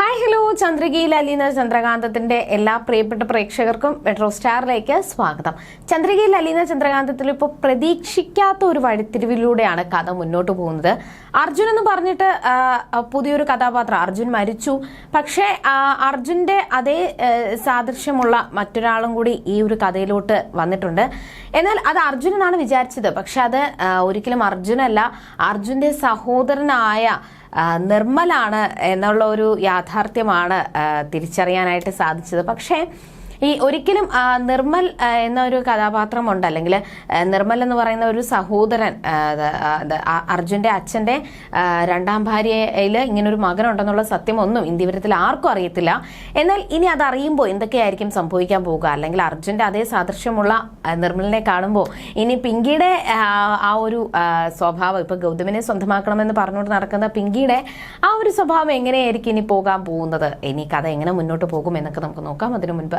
Hi hello ചന്ദ്രികയിൽ അലീന ചന്ദ്രകാന്തത്തിന്റെ എല്ലാ പ്രിയപ്പെട്ട പ്രേക്ഷകർക്കും മെട്രോ സ്റ്റാറിലേക്ക് സ്വാഗതം. ചന്ദ്രികയിൽ അലീന ചന്ദ്രകാന്തത്തിൽ ഇപ്പോൾ പ്രതീക്ഷിക്കാത്ത ഒരു വഴിത്തിരിവിലൂടെയാണ് കഥ മുന്നോട്ട് പോകുന്നത്. അർജുൻ എന്ന് പറഞ്ഞിട്ട് പുതിയൊരു കഥാപാത്രം. അർജുൻ മരിച്ചു. പക്ഷേ അർജുന്റെ അതേ സാദൃശ്യമുള്ള മറ്റൊരാളും കൂടി ഈ ഒരു കഥയിലോട്ട് വന്നിട്ടുണ്ട്. എന്നാൽ അത് അർജുൻ എന്നാണ് വിചാരിച്ചത്. പക്ഷെ അത് ഒരിക്കലും അർജുനല്ല. അർജുന്റെ സഹോദരനായ നിർമ്മലാണ് എന്നുള്ള ഒരു യാഥാർത്ഥ്യമാണ് തിരിച്ചറിയാനായിട്ട് സാധിച്ചത്. പക്ഷേ ഈ ഒരിക്കലും നിർമ്മൽ എന്നൊരു കഥാപാത്രം ഉണ്ട് അല്ലെങ്കിൽ നിർമ്മൽ എന്ന് പറയുന്ന ഒരു സഹോദരൻ അർജുന്റെ അച്ഛന്റെ രണ്ടാം ഭാര്യയിൽ ഇങ്ങനെ ഒരു മകനുണ്ടെന്നുള്ള സത്യമൊന്നും ഇന്ത്യവരത്തിൽ ആർക്കും അറിയത്തില്ല. എന്നാൽ ഇനി അത് അറിയുമ്പോൾ എന്തൊക്കെയായിരിക്കും സംഭവിക്കാൻ പോവുക? അല്ലെങ്കിൽ അർജുന്റെ അതേ സാദൃശ്യമുള്ള നിർമ്മലിനെ കാണുമ്പോൾ ഇനി പിങ്കിയുടെ ആ, ഒരു സ്വഭാവം ഇപ്പൊ ഗൗതമിനെ സ്വന്തമാക്കണമെന്ന് പറഞ്ഞുകൊണ്ട് നടക്കുന്ന പിങ്കിയുടെ ആ ഒരു സ്വഭാവം എങ്ങനെയായിരിക്കും ഇനി പോകാൻ പോകുന്നത്? ഇനി കഥ എങ്ങനെ മുന്നോട്ട് പോകും എന്നൊക്കെ നമുക്ക് നോക്കാം. അതിനു മുൻപ്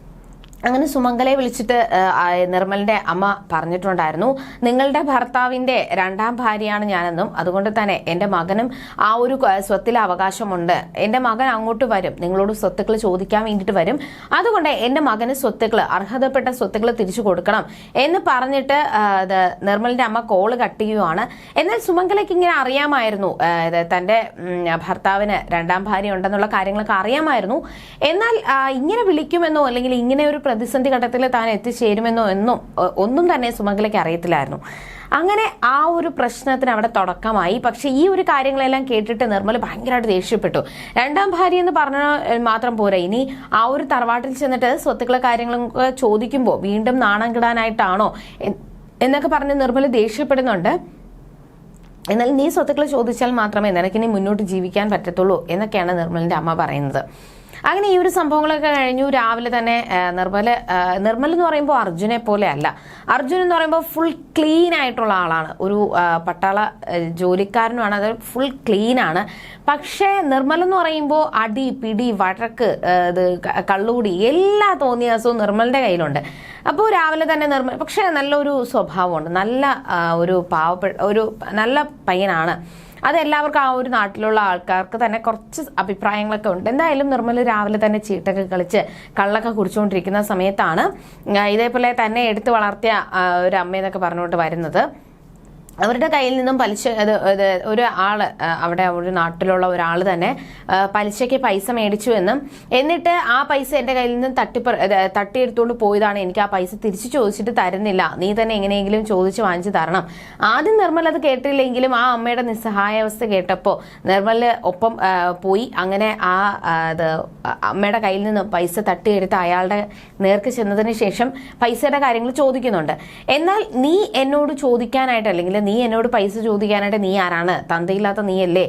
അങ്ങനെ സുമംഗലയെ വിളിച്ചിട്ട് നിർമ്മലിന്റെ അമ്മ പറഞ്ഞിട്ടുണ്ടായിരുന്നു നിങ്ങളുടെ ഭർത്താവിന്റെ രണ്ടാം ഭാര്യയാണ് ഞാനെന്നും അതുകൊണ്ട് തന്നെ എന്റെ മകനും ആ ഒരു സ്വത്തിൽ അവകാശമുണ്ട്. എന്റെ മകൻ അങ്ങോട്ട് വരും. നിങ്ങളോട് സ്വത്തുക്കൾ ചോദിക്കാൻ വേണ്ടിയിട്ട് വരും. അതുകൊണ്ട് എന്റെ മകന് സ്വത്തുക്കൾ അർഹതപ്പെട്ട സ്വത്തുക്കൾ തിരിച്ചു കൊടുക്കണം. എന്ന് പറഞ്ഞിട്ട് നിർമ്മലിന്റെ അമ്മ കോൾ കട്ട് ചെയ്യുവാണ്. എന്നാൽ സുമംഗലയ്ക്ക് ഇങ്ങനെ അറിയാമായിരുന്നു തന്റെ ഭർത്താവിന് രണ്ടാം ഭാര്യ ഉണ്ടെന്നുള്ള കാര്യങ്ങളൊക്കെ അറിയാമായിരുന്നു. എന്നാൽ ഇങ്ങനെ വിളിക്കുമെന്നോ അല്ലെങ്കിൽ ഇങ്ങനെ ഒരു പ്രതിസന്ധി ഘട്ടത്തിൽ താൻ എത്തിച്ചേരുമെന്നോ എന്നും ഒന്നും തന്നെ സുമംഗലയ്ക്ക് അറിയത്തില്ലായിരുന്നു. അങ്ങനെ ആ ഒരു പ്രശ്നത്തിന് അവിടെ തുടക്കമായി. പക്ഷെ ഈ ഒരു കാര്യങ്ങളെല്ലാം കേട്ടിട്ട് നിർമ്മല ഭയങ്കരമായിട്ട് ദേഷ്യപ്പെട്ടു. രണ്ടാം ഭാര്യ എന്ന് പറഞ്ഞ മാത്രം പോരാ. ഇനി ആ ഒരു തറവാട്ടിൽ ചെന്നിട്ട് സ്വത്തുക്കളെ കാര്യങ്ങളും ചോദിക്കുമ്പോൾ വീണ്ടും നാണം കിടാനായിട്ടാണോ എന്നൊക്കെ പറഞ്ഞ് നിർമ്മല ദേഷ്യപ്പെടുന്നുണ്ട്. എന്നാൽ നീ സ്വത്തുക്കൾ ചോദിച്ചാൽ മാത്രമേ നിനക്കിനി മുന്നോട്ട് ജീവിക്കാൻ പറ്റത്തുള്ളൂ എന്നൊക്കെയാണ് നിർമ്മലിന്റെ അമ്മ പറയുന്നത്. അങ്ങനെ ഈ ഒരു സംഭവങ്ങളൊക്കെ കഴിഞ്ഞു. രാവിലെ തന്നെ നിർമ്മൽ നിർമ്മൽ എന്ന് പറയുമ്പോൾ അർജുനെ പോലെ അല്ല അർജുൻ എന്ന് പറയുമ്പോൾ ഫുൾ ക്ലീൻ ആയിട്ടുള്ള ആളാണ്. ഒരു പട്ടാള ജോലിക്കാരനുമാണ്. അത് ഫുൾ ക്ലീൻ ആണ്. പക്ഷേ നിർമ്മൽ എന്ന് പറയുമ്പോൾ അടി പിടി വഴക്ക് ഇത് കള്ളുകൂടി എല്ലാ തോന്നിയാസവും നിർമ്മലിന്റെ കയ്യിലുണ്ട്. അപ്പോൾ രാവിലെ തന്നെ നിർമ്മൽ പക്ഷേ നല്ലൊരു സ്വഭാവമുണ്ട്. നല്ല ഒരു പാവപ്പെട്ട ഒരു നല്ല പയ്യനാണ്. അത് എല്ലാവർക്കും ആ ഒരു നാട്ടിലുള്ള ആൾക്കാർക്ക് തന്നെ കുറച്ച് അഭിപ്രായങ്ങളൊക്കെ ഉണ്ട്. എന്തായാലും നിർമ്മൽ രാവിലെ തന്നെ ചീട്ടൊക്കെ കളിച്ച് കള്ളൊക്കെ കുടിച്ചുകൊണ്ടിരിക്കുന്ന സമയത്താണ് ഇതേപോലെ തന്നെ എടുത്തു വളർത്തിയ ഒരു അമ്മയെന്നൊക്കെ പറഞ്ഞുകൊണ്ട് വരുന്നത്. അവരുടെ കയ്യിൽ നിന്നും പലിശ ഒരു ആൾ അവിടെ ഒരു നാട്ടിലുള്ള ഒരാൾ തന്നെ പലിശയ്ക്ക് പൈസ മേടിച്ചു എന്നും എന്നിട്ട് ആ പൈസ എന്റെ കയ്യിൽ നിന്നും തട്ടിപ്പ തട്ടിയെടുത്തുകൊണ്ട് പോയതാണ് എനിക്ക് ആ പൈസ തിരിച്ചു ചോദിച്ചിട്ട് തരുന്നില്ല. നീ തന്നെ എങ്ങനെയെങ്കിലും ചോദിച്ച് വാങ്ങിച്ചു തരണം. ആദ്യം നിർമ്മൽ അത് കേട്ടില്ലെങ്കിലും ആ അമ്മയുടെ നിസ്സഹായാവസ്ഥ കേട്ടപ്പോൾ നിർമ്മൽ ഒപ്പം പോയി. അങ്ങനെ ആ, അമ്മയുടെ കയ്യിൽ നിന്നും പൈസ തട്ടിയെടുത്ത് അയാളുടെ നേർക്ക് ചെന്നതിന് ശേഷം പൈസയുടെ കാര്യങ്ങൾ ചോദിക്കുന്നുണ്ട്. എന്നാൽ നീ എന്നോട് ചോദിക്കാനായിട്ട് അല്ലെങ്കിൽ നീ എന്നോട് പൈസ ചോദിക്കാനായിട്ട് നീ ആരാണ്? തന്തയില്ലാത്ത നീയല്ലേ?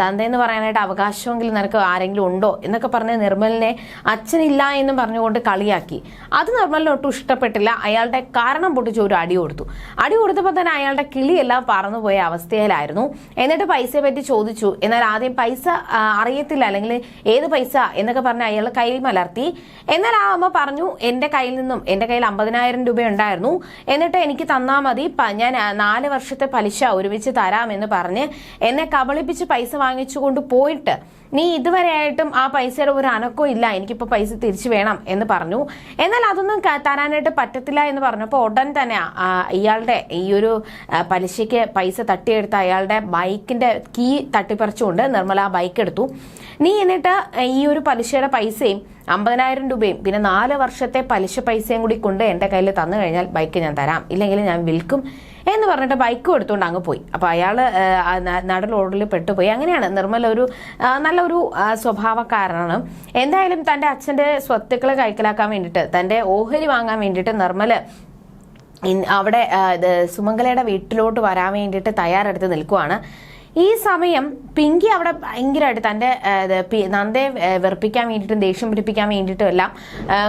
തന്ത എന്ന് പറയാനായിട്ട് അവകാശമെങ്കിലും നിനക്ക് ആരെങ്കിലും ഉണ്ടോ? എന്നൊക്കെ പറഞ്ഞ് നിർമ്മലിനെ അച്ഛനില്ല എന്നും പറഞ്ഞുകൊണ്ട് കളിയാക്കി. അത് നിർമ്മലിന് ഒട്ടും ഇഷ്ടപ്പെട്ടില്ല. അയാളുടെ കാരണം പൊട്ടിച്ച് ഒരു അടി കൊടുത്തു. അടി കൊടുത്തപ്പോൾ തന്നെ അയാളുടെ കിളിയെല്ലാം പറന്നുപോയ അവസ്ഥയിലായിരുന്നു. എന്നിട്ട് പൈസയെ പറ്റി ചോദിച്ചു. എന്നാൽ ആദ്യം പൈസ അറിയത്തില്ല. അല്ലെങ്കിൽ ഏത് പൈസ എന്നൊക്കെ പറഞ്ഞ് അയാൾ കയ്യിൽ മലർത്തി. എന്നാൽ ആ അമ്മ പറഞ്ഞു എന്റെ കയ്യിൽ നിന്നും എന്റെ കയ്യിൽ അമ്പതിനായിരം രൂപ ഉണ്ടായിരുന്നു എന്നിട്ട് എനിക്ക് തന്നാൽ മതി. ഞാൻ നാല് നാല് വർഷത്തെ പലിശ ഒരുമിച്ച് തരാമെന്ന് പറഞ്ഞ് എന്നെ കബളിപ്പിച്ച് പൈസ വാങ്ങിച്ചുകൊണ്ട് പോയിട്ട് നീ ഇതുവരെയായിട്ടും ആ പൈസയുടെ ഒരു അനക്കവും ഇല്ല എനിക്കിപ്പോൾ പൈസ തിരിച്ചു വേണം എന്ന് പറഞ്ഞു. എന്നാൽ അതൊന്നും തരാനായിട്ട് പറ്റത്തില്ല എന്ന് പറഞ്ഞപ്പോൾ ഉടൻ തന്നെ ഇയാളുടെ ഈ ഒരു പലിശയ്ക്ക് പൈസ തട്ടിയെടുത്ത അയാളുടെ ബൈക്കിന്റെ കീ തട്ടിപ്പറിച്ചുകൊണ്ട് നിർമ്മല ബൈക്ക് എടുത്തു. നീ എന്നിട്ട് ഈ ഒരു പലിശയുടെ പൈസയും അമ്പതിനായിരം രൂപയും പിന്നെ നാല് വർഷത്തെ പലിശ പൈസയും കൂടി കൊണ്ട് എന്റെ കയ്യിൽ തന്നു കഴിഞ്ഞാൽ ബൈക്ക് ഞാൻ തരാം. ഇല്ലെങ്കിൽ ഞാൻ വിൽക്കും. എന്ന് പറഞ്ഞിട്ട് ബൈക്ക് എടുത്തുകൊണ്ട് അങ്ങ് പോയി. അപ്പോൾ അയാൾ നടൽ റോഡിൽ പെട്ടുപോയി. അങ്ങനെയാണ് നിർമ്മല ഒരു നല്ലൊരു സ്വഭാവക്കാരനാണ്. എന്തായാലും തന്റെ അച്ഛന്റെ സ്വത്തുക്കൾ കൈക്കലാക്കാൻ വേണ്ടിയിട്ട് തന്റെ ഓഹരി വാങ്ങാൻ വേണ്ടിയിട്ട് നിർമ്മൽ അവിടെ സുമംഗലയുടെ വീട്ടിലോട്ട് വരാൻ വേണ്ടിയിട്ട് തയ്യാറെടുത്ത് നിൽക്കുവാണ്. ഈ സമയം പിങ്കി അവിടെ ഭയങ്കരമായിട്ട് തന്റെ നന്ദയെ വെറുപ്പിക്കാൻ വേണ്ടിയിട്ടും ദേഷ്യം പിടിപ്പിക്കാൻ വേണ്ടിയിട്ടും എല്ലാം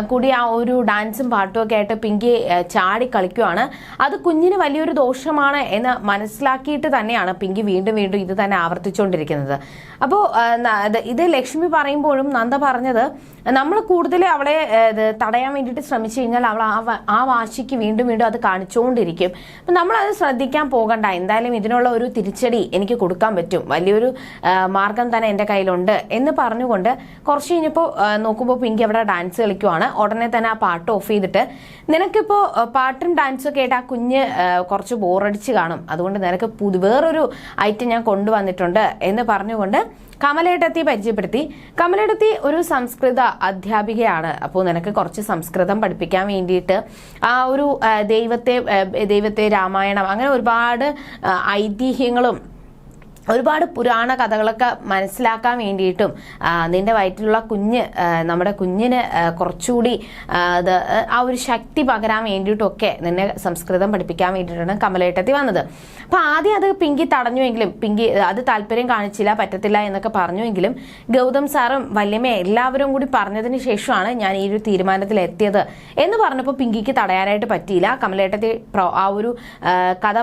കൂടി ആ ഒരു ഡാൻസും പാട്ടും ഒക്കെ ആയിട്ട് പിങ്കി ചാടി കളിക്കുവാണ്. അത് കുഞ്ഞിന് വലിയൊരു ദോഷമാണ് എന്ന് മനസ്സിലാക്കിയിട്ട് തന്നെയാണ് പിങ്കി വീണ്ടും വീണ്ടും ഇത് തന്നെ ആവർത്തിച്ചുകൊണ്ടിരിക്കുന്നത്. അപ്പോൾ ഇത് ലക്ഷ്മി പറയുമ്പോഴും നന്ദ പറഞ്ഞത് നമ്മൾ കൂടുതൽ അവളെ തടയാൻ വേണ്ടിയിട്ട് ശ്രമിച്ചു കഴിഞ്ഞാൽ അവൾ ആ വാശിക്ക് വീണ്ടും വീണ്ടും അത് കാണിച്ചുകൊണ്ടിരിക്കും. അപ്പം നമ്മളത് ശ്രദ്ധിക്കാൻ പോകണ്ട. എന്തായാലും ഇതിനുള്ള ഒരു തിരിച്ചടി എനിക്ക് കൊടുക്കാൻ പറ്റും. വലിയൊരു മാർഗം തന്നെ എന്റെ കയ്യിലുണ്ട് എന്ന് പറഞ്ഞുകൊണ്ട് കുറച്ച് കഴിഞ്ഞപ്പോൾ നോക്കുമ്പോൾ പിങ്കി അവിടെ ഡാൻസ് കളിക്കുവാണ്. ഉടനെ തന്നെ ആ പാട്ട് ഓഫ് ചെയ്തിട്ട് നിനക്കിപ്പോൾ പാട്ടും ഡാൻസും ഒക്കെ ആയിട്ട് ആ കുഞ്ഞ് കുറച്ച് ബോറടിച്ച് കാണും. അതുകൊണ്ട് നിനക്ക് പുതു വേറൊരു ഐറ്റം ഞാൻ കൊണ്ടുവന്നിട്ടുണ്ട് എന്ന് പറഞ്ഞുകൊണ്ട് കമലേട്ടത്തി പരിചയപ്പെടുത്തി. കമലേട്ടത്തി ഒരു സംസ്കൃത അധ്യാപികയാണ്. അപ്പോൾ നിനക്ക് കുറച്ച് സംസ്കൃതം പഠിപ്പിക്കാൻ വേണ്ടിയിട്ട് ആ ഒരു ദൈവത്തെ ദൈവത്തെ രാമായണം അങ്ങനെ ഒരുപാട് ഐതിഹ്യങ്ങളും ഒരുപാട് പുരാണ കഥകളൊക്കെ മനസ്സിലാക്കാൻ വേണ്ടിയിട്ടും നിന്റെ വയറ്റിലുള്ള കുഞ്ഞ് നമ്മുടെ കുഞ്ഞിന് കുറച്ചുകൂടി അത് ആ ഒരു ശക്തി പകരാൻ വേണ്ടിയിട്ടൊക്കെ നിന്നെ സംസ്കൃതം പഠിപ്പിക്കാൻ വേണ്ടിയിട്ടാണ് കമലേട്ടത്തി വന്നത്. അപ്പം ആദ്യം അത് പിങ്കി തടഞ്ഞുവെങ്കിലും പിങ്കി അത് താല്പര്യം കാണിച്ചില്ല പറ്റത്തില്ല എന്നൊക്കെ പറഞ്ഞുവെങ്കിലും ഗൗതം സാറും വല്യമ്മ എല്ലാവരും കൂടി പറഞ്ഞതിന് ശേഷമാണ് ഞാൻ ഈ ഒരു തീരുമാനത്തിൽ എത്തിയത് എന്ന് പറഞ്ഞപ്പോൾ പിങ്കിക്ക് തടയാനായിട്ട് പറ്റിയില്ല. കമലേട്ടത്തി ആ ഒരു കഥ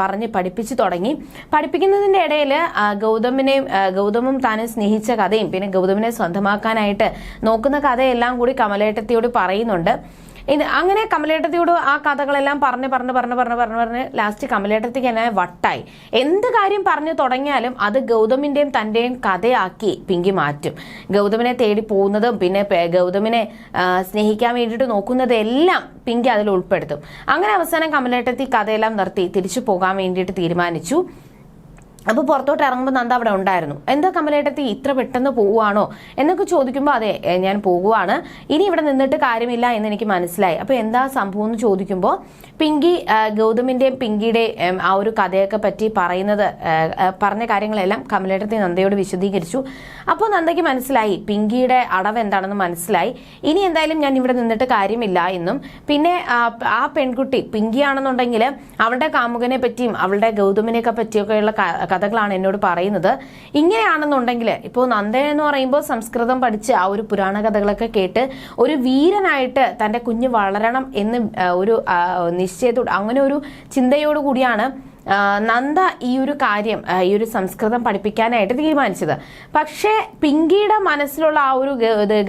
പറഞ്ഞ് പഠിപ്പിച്ചു തുടങ്ങി. പഠിപ്പിക്കുന്നതിന്റെ ഇടയിൽ ഗൗതമിനെയും ആ, ഗൗതമും താനെ സ്നേഹിച്ച കഥയും പിന്നെ ഗൗതമിനെ സ്വന്തമാക്കാനായിട്ട് നോക്കുന്ന കഥയെല്ലാം കൂടി കമലേട്ടത്തിയോട് പറയുന്നുണ്ട്. ഇത് അങ്ങനെ കമലേട്ടത്തിയോട് ആ കഥകളെല്ലാം പറഞ്ഞ് പറഞ്ഞ് പറഞ്ഞ് പറഞ്ഞ് പറഞ്ഞ് പറഞ്ഞ് ലാസ്റ്റ് കമലേട്ടത്തിക്ക് എന്നെ വട്ടായി. എന്ത് കാര്യം പറഞ്ഞു തുടങ്ങിയാലും അത് ഗൗതമിന്റെയും തന്റെയും കഥയാക്കി പിങ്കി മാറ്റും. ഗൗതമിനെ തേടി പോകുന്നതും പിന്നെ ഗൗതമിനെ സ്നേഹിക്കാൻ വേണ്ടിയിട്ട് നോക്കുന്നതെല്ലാം പിങ്കി അതിൽ ഉൾപ്പെടുത്തും. അങ്ങനെ അവസാനം കമലേട്ടത്തി കഥയെല്ലാം നിർത്തി തിരിച്ചു പോകാൻ വേണ്ടിയിട്ട് തീരുമാനിച്ചു. അപ്പോൾ പുറത്തോട്ട് ഇറങ്ങുമ്പോൾ നന്ദ അവിടെ ഉണ്ടായിരുന്നു. എന്താ കമലേട്ടത്തി ഇത്ര പെട്ടെന്ന് പോവുകയാണോ? എന്നൊക്കെ ചോദിക്കുമ്പോൾ അതെ ഞാൻ പോകുവാണ് ഇനി ഇവിടെ നിന്നിട്ട് കാര്യമില്ല എന്ന് എനിക്ക് മനസ്സിലായി. അപ്പോൾ എന്താ സംഭവം എന്ന് ചോദിക്കുമ്പോൾ പിങ്കി ഗൗതമിന്റെയും പിങ്കിയുടെയും ആ ഒരു കഥയൊക്കെ പറ്റി പറയുന്നത് പറഞ്ഞ കാര്യങ്ങളെല്ലാം കമലേട്ടത്തി നന്ദയോട് വിശദീകരിച്ചു. അപ്പോൾ നന്ദയ്ക്ക് മനസ്സിലായി പിങ്കിയുടെ അടവ് എന്താണെന്ന് മനസ്സിലായി. ഇനി എന്തായാലും ഞാൻ ഇവിടെ നിന്നിട്ട് കാര്യമില്ല എന്നും. പിന്നെ ആ, പെൺകുട്ടി പിങ്കിയാണെന്നുണ്ടെങ്കിൽ അവളുടെ കാമുകനെ പറ്റിയും അവളുടെ ഗൗതമിനെയൊക്കെ പറ്റിയൊക്കെയുള്ള കഥകളാണ് എന്നോട് പറയുന്നത്. ഇങ്ങനെയാണെന്നുണ്ടെങ്കിൽ ഇപ്പോൾ നന്ദ എന്ന് പറയുമ്പോൾ സംസ്കൃതം പഠിച്ച് ആ ഒരു പുരാണ കഥകളൊക്കെ കേട്ട് ഒരു വീരനായിട്ട് തന്റെ കുഞ്ഞ് വളരണം എന്ന് ഒരു നിശ്ചയത്തോട് അങ്ങനെ ഒരു ചിന്തയോടു കൂടിയാണ് നന്ദ ഈ ഒരു കാര്യം ഈ ഒരു സംസ്കൃതം പഠിപ്പിക്കാനായിട്ട് തീരുമാനിച്ചത്. പക്ഷേ പിങ്കിയുടെ മനസ്സിലുള്ള ആ ഒരു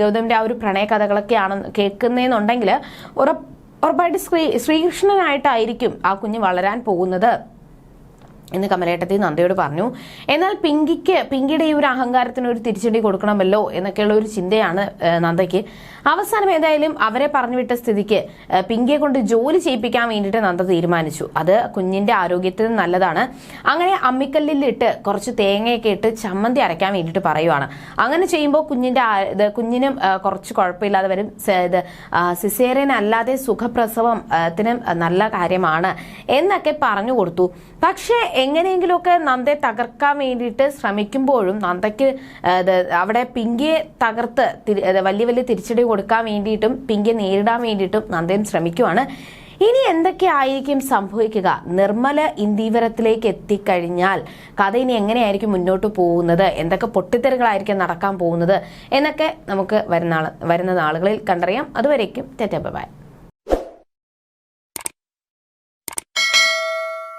ഗൗതമിന്റെ ആ ഒരു പ്രണയ കഥകളൊക്കെയാണ് കേൾക്കുന്നതെന്നുണ്ടെങ്കിൽ ഉറപ്പ് ഉറപ്പായിട്ട് ശ്രീ ശ്രീകൃഷ്ണനായിട്ടായിരിക്കും ആ കുഞ്ഞ് വളരാൻ പോകുന്നത്. എന്ന് കമലേട്ടത്തി നന്ദയോട് പറഞ്ഞു. എന്നാൽ പിങ്കിക്ക് പിങ്കിയുടെ ഈ ഒരു അഹങ്കാരത്തിന് ഒരു തിരിച്ചടി കൊടുക്കണമല്ലോ എന്നൊക്കെയുള്ള ഒരു ചിന്തയാണ് നന്ദയ്ക്ക്. അവസാനം ഏതായാലും അവരെ പറഞ്ഞു വിട്ട സ്ഥിതിക്ക് പിങ്കിയെ കൊണ്ട് ജോലി ചെയ്യിപ്പിക്കാൻ വേണ്ടിയിട്ട് നന്ദ തീരുമാനിച്ചു. അത് കുഞ്ഞിന്റെ ആരോഗ്യത്തിന് നല്ലതാണ്. അങ്ങനെ അമ്മിക്കല്ലിലിട്ട് കുറച്ച് തേങ്ങയൊക്കെ ഇട്ട് ചമ്മന്തി അരയ്ക്കാൻ വേണ്ടിയിട്ട് പറയുവാണ്. അങ്ങനെ ചെയ്യുമ്പോൾ കുഞ്ഞിന്റെ കുഞ്ഞിനും കുറച്ച് കുഴപ്പമില്ലാതെ വരും. ഇത് സിസേറിയൻ അല്ലാതെ സുഖപ്രസവത്തിനും നല്ല കാര്യമാണ് എന്നൊക്കെ പറഞ്ഞു കൊടുത്തു. പക്ഷേ എങ്ങനെയെങ്കിലുമൊക്കെ നന്ദയെ തകർക്കാൻ വേണ്ടിയിട്ട് ശ്രമിക്കുമ്പോഴും നന്ദയ്ക്ക് അവിടെ പിങ്കിയെ തകർത്ത് വലിയ വലിയ തിരിച്ചടി കൊടുക്കാൻ വേണ്ടിയിട്ടും പിങ്കിയെ നേരിടാൻ വേണ്ടിയിട്ടും നന്ദയും ശ്രമിക്കുവാണ്. ഇനി എന്തൊക്കെ ആയിരിക്കും സംഭവിക്കുക? നിർമ്മല ഇന്ദീവരത്തിലേക്ക് എത്തിക്കഴിഞ്ഞാൽ കഥ ഇനി എങ്ങനെയായിരിക്കും മുന്നോട്ട് പോകുന്നത്? എന്തൊക്കെ പൊട്ടിത്തെറികളായിരിക്കും നടക്കാൻ പോകുന്നത്? എന്നൊക്കെ നമുക്ക് വരുന്ന വരുന്ന നാളുകളിൽ കണ്ടറിയാം. അതുവരേക്കും തെറ്റ ബൈ.